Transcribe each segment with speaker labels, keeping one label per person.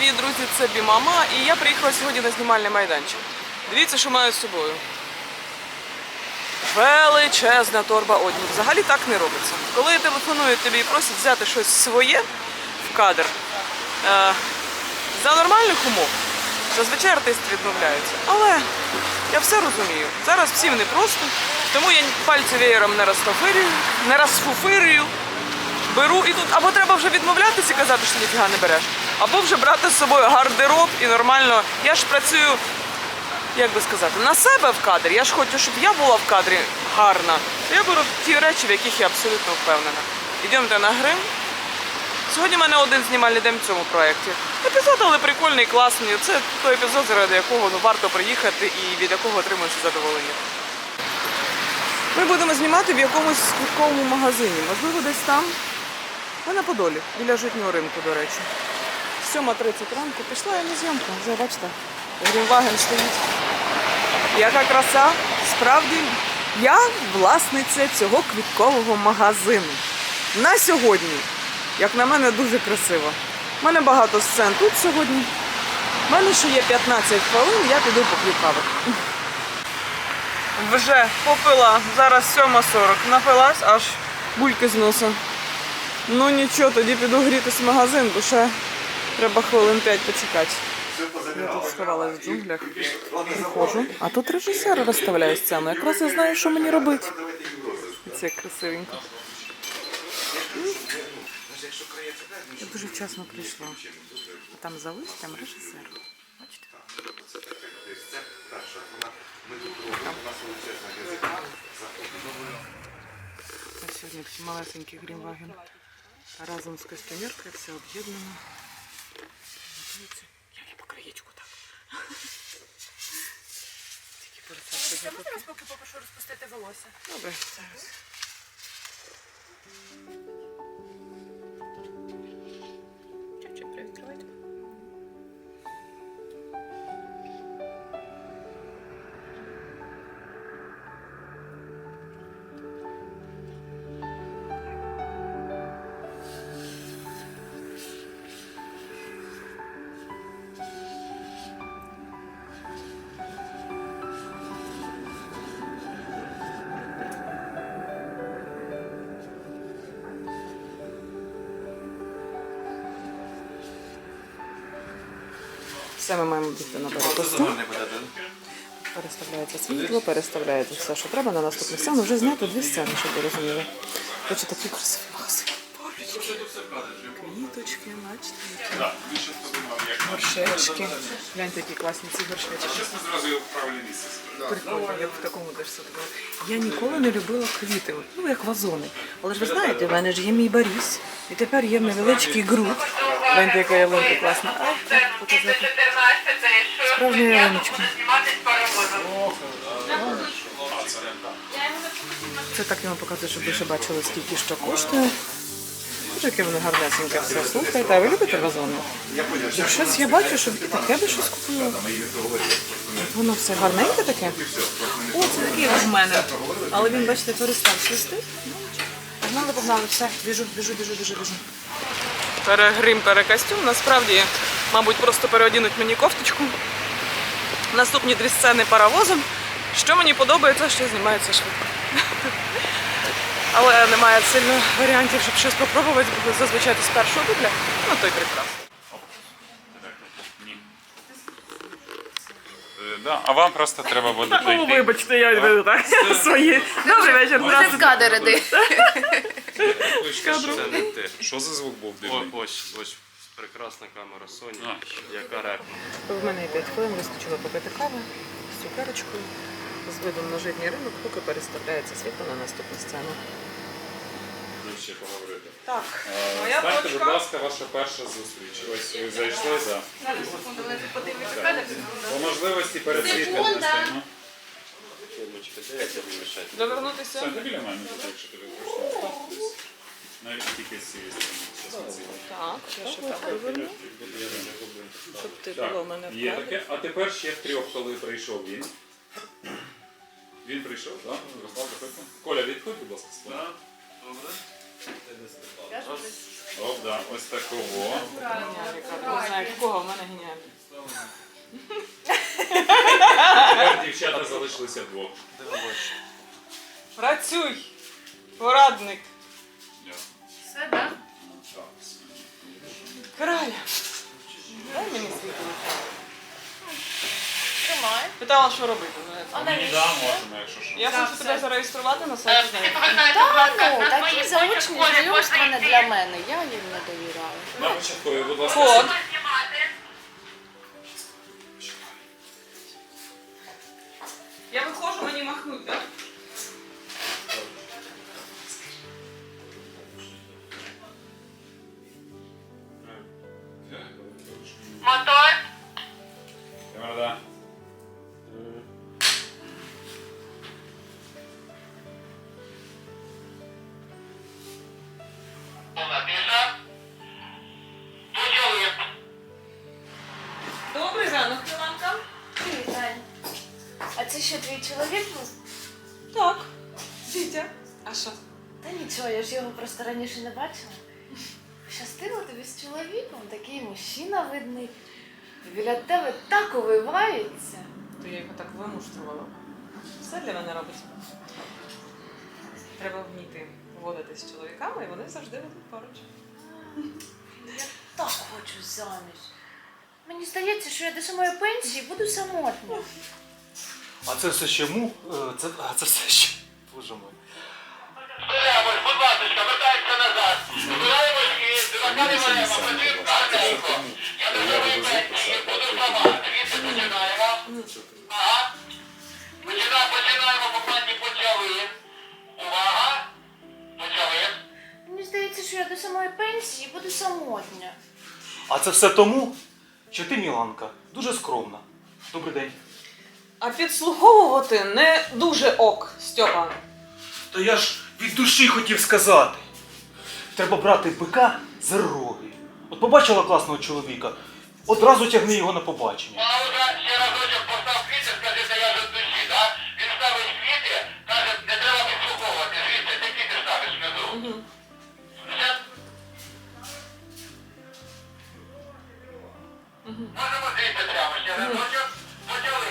Speaker 1: привіт, друзі! Це Бімама, і я приїхала сьогодні на знімальний майданчик. Дивіться, що маю з собою. Величезна торба одягу. Взагалі так не робиться. Коли телефонують тобі і просять взяти щось своє в кадр, е, за нормальних умов зазвичай артисти відмовляються. Але я все розумію. Зараз всім непросто, тому я пальці веєром не розфуфирюю, не розфуфирюю. Беру і тут або треба вже відмовлятися і казати, що ніфіга не береш, або вже брати з собою гардероб і нормально. Я ж працюю, як би сказати, на себе в кадрі. Я ж хочу, щоб я була в кадрі гарна. То я беру ті речі, в яких я абсолютно впевнена. Йдемте на грим. Сьогодні в мене один знімальний день в цьому проєкті. Епізод, але прикольний, класний. Це той епізод, заради якого ну, варто приїхати і від якого отримуєш задоволення. Ми будемо знімати в якомусь квітковому магазині. Можливо, десь там. Ми на Подолі, біля житнього ринку, до речі. 7.30 ранку пішла я на зйомку. Вже бачите, Грінваген стоїть. Яка краса! Справді, я власниця цього квіткового магазину. На сьогодні, як на мене, дуже красиво. У мене багато сцен тут сьогодні. У мене ще є 15 хвилин, я піду поп'ю кави. Вже попила, зараз 7.40. Напилась, аж бульки з носа. Ну нічого, тоді піду грітись в магазин, бо ще треба хвилин 5 почекати. Я тут сховалась в джунглях, приходжу, а тут режисер розставляє сцену. Якраз я знаю, що мені робити. Це красивенько. Я дуже вчасно прийшла. А там за листям режисер. Бачите? А сьогодні малесенький грінваген. Разом з костюмеркою все об'єднано. Я не по краєчку так. Тільки перед цим
Speaker 2: Я можна вас поки попрошу розпустити волосся?
Speaker 1: Добре, зараз. Все ми маємо бігти на костюм. Переставляється світло, переставляється все, що треба на наступну сцену. Вже знято дві сцени, щоб ви розуміли. Хоче такий красивий магазин. Божечки. Квіточки, бачите, горшечки. Гляньте, які класні ці горшечки. Прикольно, я б в такому теж садила. Я ніколи не любила квіти, ну як вазони. Але ж ви знаєте, в мене ж є мій Борис. І тепер є невеличкий ґрунт. Гляньте, яка ялинка класна. Ай, так, показати. Справжня ялиночка. Це так я вам показую, щоб ви ще бачили, скільки що коштує. Яке воно гарнесеньке все. Слухайте, а ви любите вазони? І щось я бачу, що ви таке би щось купили. От Воно все гарненьке таке. О, це такий в мене. Але він, бачите, перестав свисти. Ну. Погнали, погнали, все, біжу, біжу, біжу, біжу, біжу. Перегрим, перекостюм. Насправді, мабуть, просто переодінуть мені кофточку. Наступні дві сцени паровозом. Що мені подобається, що знімається швидко. Але немає сильно варіантів, щоб щось спробувати, бо зазвичай з першого дубля, ну той прекрасно.
Speaker 3: Е, Да, а вам просто треба буде
Speaker 1: О,
Speaker 3: дойти.
Speaker 1: вибачте, я веду так свої. Добрий вечір,
Speaker 2: в
Speaker 1: здравствуйте.
Speaker 2: кадр іди.
Speaker 3: Це не те. Що за звук був
Speaker 4: О,
Speaker 3: дивний?
Speaker 4: ось, ось прекрасна камера Sony, яка рекла.
Speaker 1: В мене є 5 хвилин, вистачило попити кави з цукерочкою, з видом на житній ринок, поки переставляється світло на наступну сцену.
Speaker 3: Ну, ще поговорити.
Speaker 1: Так,
Speaker 3: Е,
Speaker 1: моя
Speaker 3: Станьте, будь
Speaker 1: точка.
Speaker 3: ласка, ваша перша зустріч. Ось ви зайшли за по можливості перед світлом ну.
Speaker 4: Фірмочка, де я тебе?
Speaker 1: Довернутися.
Speaker 3: Станьте біля мене, тут, якщо тобі зручно. Навіть тільки з цієї сторони.
Speaker 1: Так, я ще так доверну, щоб ти
Speaker 3: Так,
Speaker 1: було в мене в
Speaker 3: є таке. А тепер ще в трьох, коли прийшов він. Він прийшов, так? Ярослав, заходьте. Коля, відходь, будь ласка, з плану.
Speaker 4: Добре.
Speaker 3: Оп, да, ось такого.
Speaker 1: Не знаю, кого в мене геніально.
Speaker 3: Тепер дівчата залишилися вдвох.
Speaker 1: Працюй! Порадник!
Speaker 2: Все, так?
Speaker 3: Так.
Speaker 1: Краля! Дай мені свій телефон.
Speaker 2: Тримай.
Speaker 1: Питала, що робити. я
Speaker 2: А
Speaker 3: Мені да, можемо, якщо що.
Speaker 1: Я хочу тебе зареєструвати на сайті знайомств.
Speaker 5: Та ну, такі заочні знайомства не для мене, я їм не довіряю.
Speaker 3: На початкові, будь ласка.
Speaker 1: Код. Я виходжу, мені махнуть, так?
Speaker 5: Та нічого, я ж його просто раніше не бачила. Щастило тобі з чоловіком, такий мужчина видний. Біля тебе так увивається.
Speaker 1: То я його так вимуштрувала. Все для мене робить. Треба вміти поводитись з чоловіками, і вони завжди будуть поруч.
Speaker 5: Я так хочу заміж. Мені здається, що я до самої пенсії буду самотня.
Speaker 6: А це все ще му? Е, Це, а це все ще. Боже мой.
Speaker 5: Мені здається, що я до самої пенсії буду самотня.
Speaker 6: А це все тому, що ти, Міланка, дуже скромна. Добрий день.
Speaker 1: А підслуховувати не дуже ок, Стьопа.
Speaker 6: То я ж від душі хотів сказати. Треба брати бика за роги. От побачила класного чоловіка, одразу тягни його на побачення.
Speaker 7: Пауза, ще разочок постав квіти, скажи, де я від душі, да? Він ставить квіти, каже, не треба підслуховувати, звідси ти квіти ставиш внизу. Все? Можемо звідси прямо, ще разочок, почали.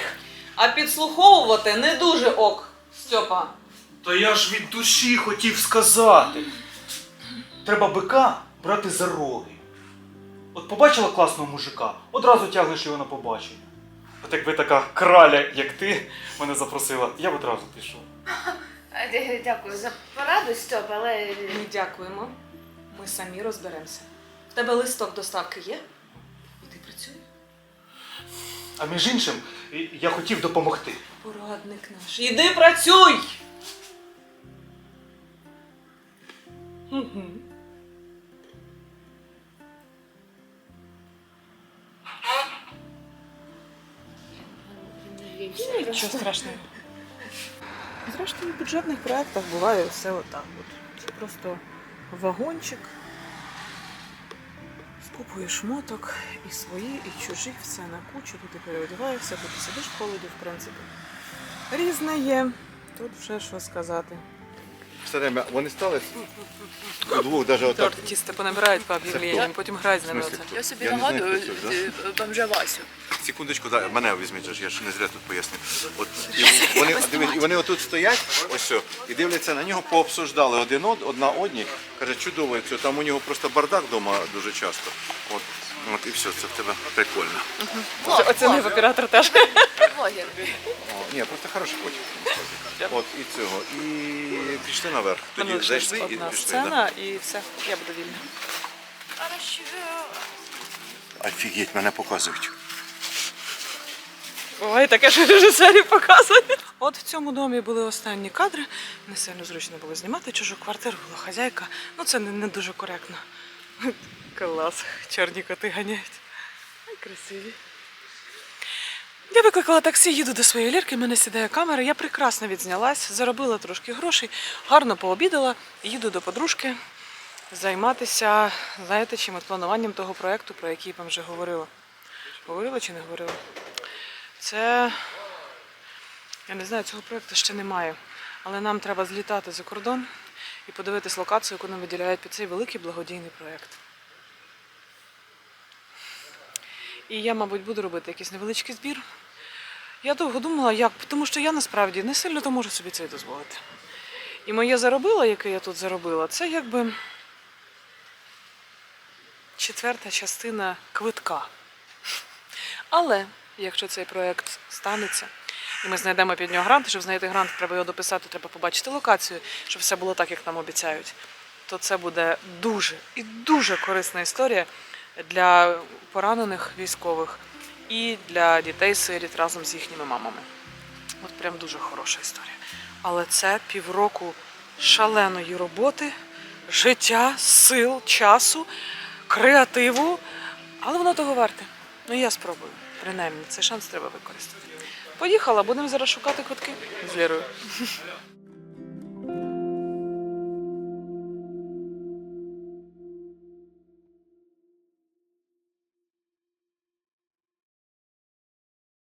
Speaker 1: А підслуховувати не дуже ок, Стьопа.
Speaker 6: То я ж від душі хотів сказати. Треба бика брати за роги. От побачила класного мужика, одразу тягнеш його на побачення. От якби така краля, як ти, мене запросила, я б одразу пішов.
Speaker 5: Дякую за пораду, Стьоп, але
Speaker 1: Ми дякуємо. Ми самі розберемося. В тебе листок доставки є? І ти працює?
Speaker 6: А між іншим, я хотів допомогти.
Speaker 1: Порадник наш. Іди працюй! Угу. Нічого страшного. Зрештою, в бюджетних проєктах буває все отак. От. Це просто вагончик. Скупуєш шмоток і свої, і чужі, все на кучу, тут і переодіваєшся, тут ти сидиш в холоді, в принципі. Різне є. Тут вже що сказати.
Speaker 8: Все время вони стали удвох даже отак.
Speaker 1: Торт тісто понабирають по об'явленням, потім грають з ними. оце.
Speaker 2: Я собі
Speaker 8: Я не знаю,
Speaker 2: нагадую
Speaker 8: хто це, да?
Speaker 2: е, бомжа Васю.
Speaker 8: Секундочку, да, мене візьміть, же ж, я ж не зря тут пояснив. От, і вони, дивись, і вони отут стоять, ось все, і дивляться на нього, пообсуждали один од, одна одні. Каже, чудово, це там у нього просто бардак вдома дуже часто. От, от і все, це в тебе прикольно.
Speaker 1: Оце- Оцінив оператор теж.
Speaker 2: Блогер.
Speaker 8: О, ні, просто хороший потім. От і цього. І пішли наверх. Тоді
Speaker 1: лишилась
Speaker 8: зайшли і
Speaker 1: одна
Speaker 8: пішли.
Speaker 1: сцена, і все, я буду вільна.
Speaker 8: Да? Офігеть, мене показують.
Speaker 1: Ой, таке ж режисерів показує. От в цьому домі були останні кадри. Не сильно зручно було знімати чужу квартиру, була хазяйка. Ну це не, не дуже коректно. Клас, чорні коти ганяють. Ай, красиві. Я викликала таксі, їду до своєї лірки, мене сідає камера. Я прекрасно відзнялась, заробила трошки грошей, гарно пообідала, їду до подружки займатися, знаєте, чим от плануванням того проєкту, про який я вам вже говорила. Говорила чи не говорила? Це я не знаю, цього проєкту ще немає. Але нам треба злітати за кордон і подивитись локацію, яку нам виділяють під цей великий благодійний проєкт. І я, мабуть, буду робити якийсь невеличкий збір. Я довго думала, як, тому що я насправді не сильно то можу собі це дозволити. І моє заробила, яке я тут заробила, це якби четверта частина квитка. Але якщо цей проєкт станеться, і ми знайдемо під нього грант, щоб знайти грант, треба його дописати, треба побачити локацію, щоб все було так, як нам обіцяють, то це буде дуже і дуже корисна історія для поранених військових і для дітей-сиріт разом з їхніми мамами. От прям дуже хороша історія. Але це півроку шаленої роботи, життя, сил, часу, креативу. Але воно того варте. Ну я спробую. Принаймні, цей шанс треба використати. Поїхала, будемо зараз шукати квитки з.